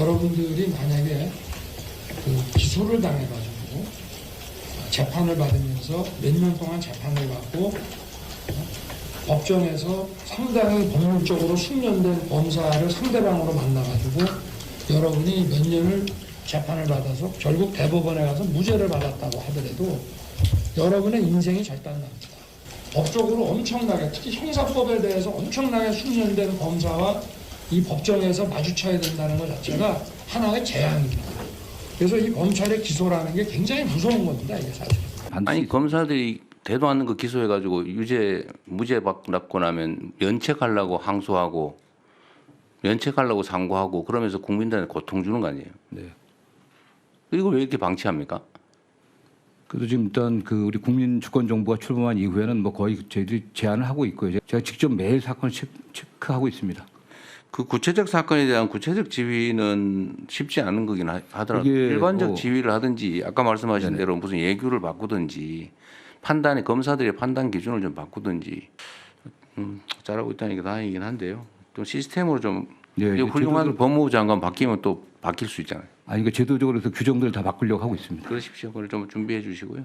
여러분들이 만약에 그 기소를 당해가지고 재판을 받으면서 몇 년 동안 재판을 받고 어, 법정에서 상당히 법률적으로 숙련된 검사를 상대방으로 만나가지고 여러분이 몇 년을 재판을 받아서 결국 대법원에 가서 무죄를 받았다고 하더라도 여러분의 인생이 절단납니다. 법적으로 엄청나게 특히 형사법에 대해서 엄청나게 숙련된 검사와 이 법정에서 마주쳐야 된다는 것 자체가 하나의 재앙입니다. 그래서 이 검찰의 기소라는 게 굉장히 무서운 겁니다. 이게 사실. 아니 검사들이 대도 않는 거 기소해가지고 유죄 무죄 받고 나면 면책하려고 항소하고 면책하려고 상고하고 그러면서 국민들한테 고통 주는 거 아니에요? 네. 이걸 왜 이렇게 방치합니까? 그래도 지금 일단 그 우리 국민주권정부가 출범한 이후에는 뭐 거의 저희들이 제안을 하고 있고요. 제가 직접 매일 사건을 체- 체크하고 있습니다. 그 구체적 사건에 대한 구체적 지휘는 쉽지 않은 거긴 하- 하더라도 일반적 뭐- 지휘를 하든지 아까 말씀하신 네네. 대로 무슨 예규를 바꾸든지 판단의 검사들의 판단 기준을 좀 바꾸든지 음, 잘하고 있다는 게 다행이긴 한데요. 또 시스템으로 좀 이제 훌륭한 법무부 장관 바뀌면 또 바뀔 수 있잖아요. 아니 그 제도적으로 해서 규정들을 다 바꾸려고 하고 있습니다. 그러십시오. 그걸 좀 준비해 주시고요.